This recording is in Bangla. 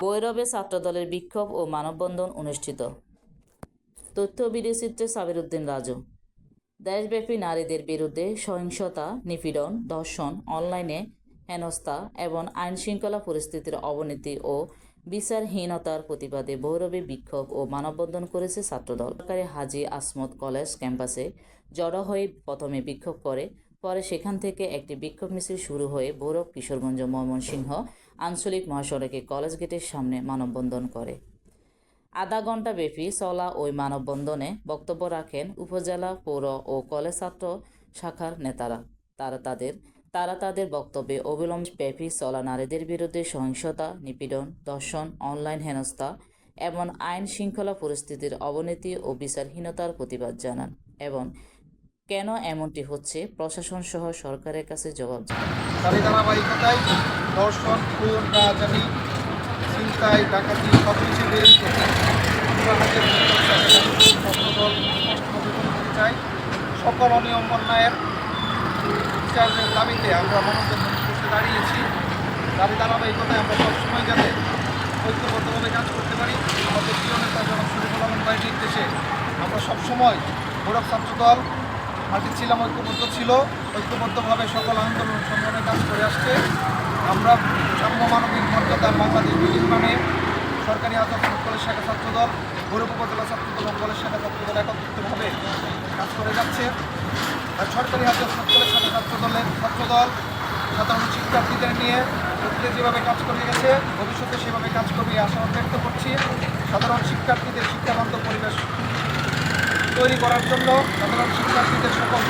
ভৈরবে ছাত্রদলের বিক্ষোভ ও মানববন্ধন অনুষ্ঠিত। তথ্য ও ভিডিও সাবির উদ্দিন রাজু। দেশব্যাপী নারীদের বিরুদ্ধে সহিংসতা, নিপীড়ন, ধর্ষণ, অনলাইনে হেনস্থা এবং আইনশৃঙ্খলা পরিস্থিতির অবনতি ও বিচারহীনতার প্রতিবাদে ভৈরবে বিক্ষোভ ও মানববন্ধন করেছে ছাত্রদল। সরকারি হাজি আসমত কলেজ ক্যাম্পাসে জড়ো হয়ে প্রথমে বিক্ষোভ করে পরে সেখান থেকে একটি বিক্ষোভ মিছিল শুরু হয়ে ভৈরব কিশোরগঞ্জ ময়মনসিংহ আঞ্চলিক মহাসড়কে কলেজ গেটের সামনে মানববন্ধন করে। আধা ঘণ্টা ব্যাপী চলা ওই মানববন্ধনে বক্তব্য রাখেন উপজেলা পৌর ও কলেজ ছাত্র শাখার নেতারা। তারা তাদের তারা তাদের বক্তব্যে অবিলম্ব ব্যাপী চলা নারীদের বিরুদ্ধে সহিংসতা, নিপীড়ন দর্শন অনলাইন হেনস্থা এবং আইন শৃঙ্খলা পরিস্থিতির অবনতি ও বিচারহীনতার প্রতিবাদ জানান এবং কেন এমনটি হচ্ছে? প্রশাসন সহ সরকারের কাছে জবাব ধারাবাহিকতায় চিন্তায় সকল অনিয়ম অন্যায়ের বিচারের দাবিতে আমরা মানববন্ধন করতে দাঁড়িয়েছি। দাবি ধারাবাহিকতায় আমরা সবসময় যাতে ঐক্যবদ্ধভাবে কাজ করতে পারি, আমাদের প্রিয় নেতা জনাব শরীফুল আলম ভাইয়ের নির্দেশে আমরা সবসময় গৌরব ছাত্রদল মাটি ছিলাম, ঐক্যবদ্ধ ছিল। ঐক্যবদ্ধভাবে সকল আন্দোলন সংগ্রামে কাজ করে আসছে। আমরা সাম্য মানবিক মর্যাদার বাংলাদেশ নামে সরকারি আদর্শ কলেজ শাখা ছাত্রদল, গৌরব উপজেলা ছাত্রদল ও কলেজ শাখা ছাত্রদল একত্রিতভাবে কাজ করে যাচ্ছে। আর সরকারি আদর্শ কলেজ শাখা ছাত্রদলের ছাত্রদল সাধারণ শিক্ষার্থীদের নিয়ে অতীতে যেভাবে কাজ করে গেছে, ভবিষ্যতে সেভাবে কাজ করবে আশা ব্যক্ত করছি। সাধারণ শিক্ষার্থীদের শিক্ষাবান্ধব পরিবেশ তৈরি করার জন্য সাধারণ শিক্ষার্থীদের সকল